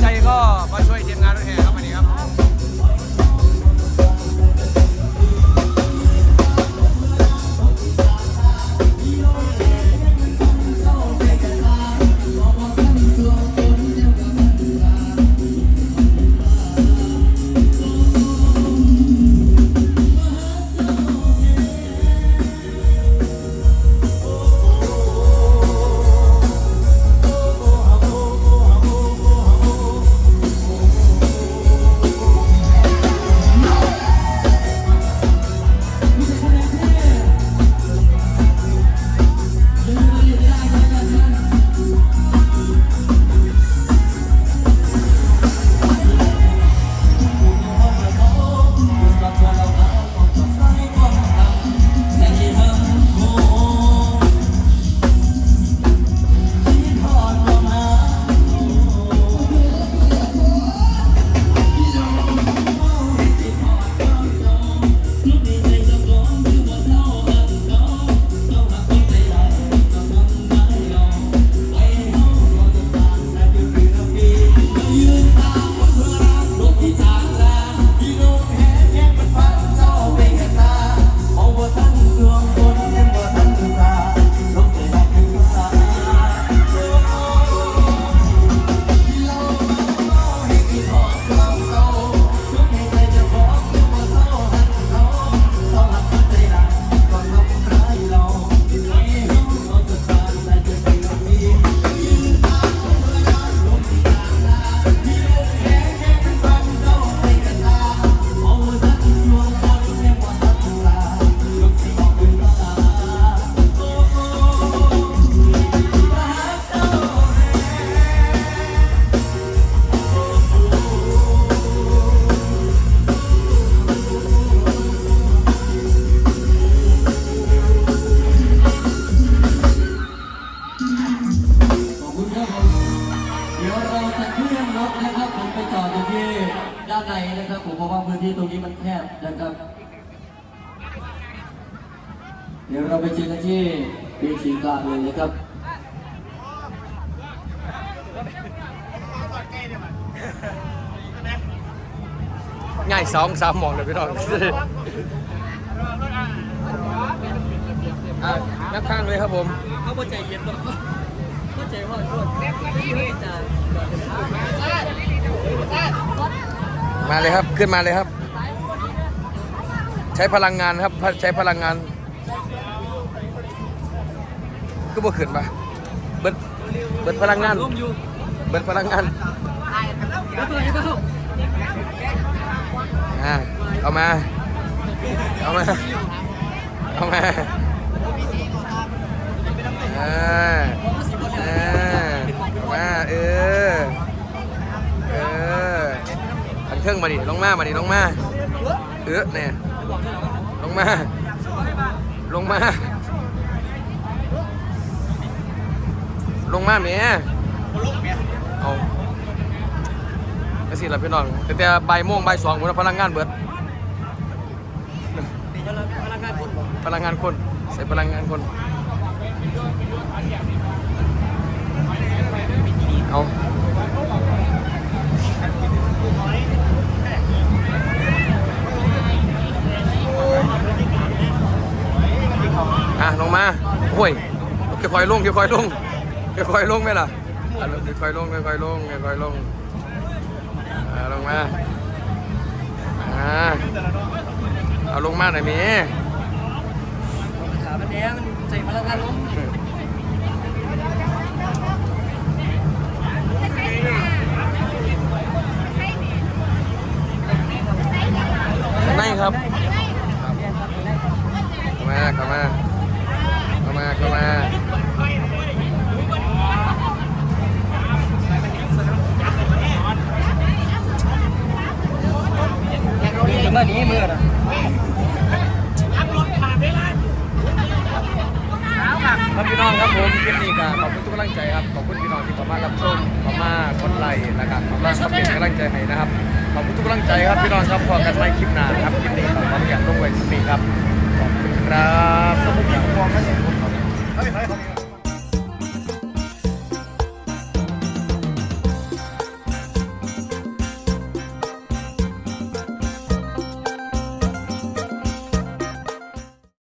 ใจก็มาช่วยทีมงานรถแห่ เราจะเคลื่อนรถนะครับผมไปจอดอยู่ที่ด้านในนะครับผมเพราะว่าพื้นที่ตรงนี้มันแคบนะครับ เดี๋ยวเราไปเจอกันที่เวทีกลางเลยนะครับง่ายสองสามหมองเลยพี่น้องนักข้างเลยครับผม เขาใจเย็นตัวเขาใจว่าโทษ มาเลยครับขึ้นมาเลยครับ ใช้พลังงานครับใช้พลังงานก็บ่ขึ้นปะเบิดเบิดพลังงานเบิดพลังงานเอามาเอามาเอามาอ่าเอามา เออ เอออัน เครื่องมาดิลงมามาดิลงมาเออเนี่ยลงมา ลงมา ลงมาเมียเอาไอ้สิล่ะพี่น้องแต่แต่บ่ายโมงบ่ายสองหมดแล้วพลังงานเบิดตีเจ้าพนักงานคนพลังงานคน ใส่พลังงานคน เอาอะลงมาโอ้ย ค่อยๆลงค่อยๆลงค่อยๆลงไหมล่ะอะค่อยๆลงค่อยๆลงค่อยๆลงลงมาเอาลงมาหน่อยมีขามันแดงมันใส่พลังงานลง มื่อนี้มือนะครับพี่น้องครับผมคลิปนี้ก็ขอบคุณทุกกำลังใจครับขอบคุณพี่น้องที่เข้ามารับชมเข้ามากดไลค์นะครับเข้ามาเป็นกำลังใจให้นะครับขอบคุณทุกกำลังใจครับพี่น้องครับพอกันไม่คลิปหน้าครับคลิปนี้ขอบความอย่างร่วมไว้สปีครับขอบคุณครับสมุดอย่างฟองนมขอไม่เนครับ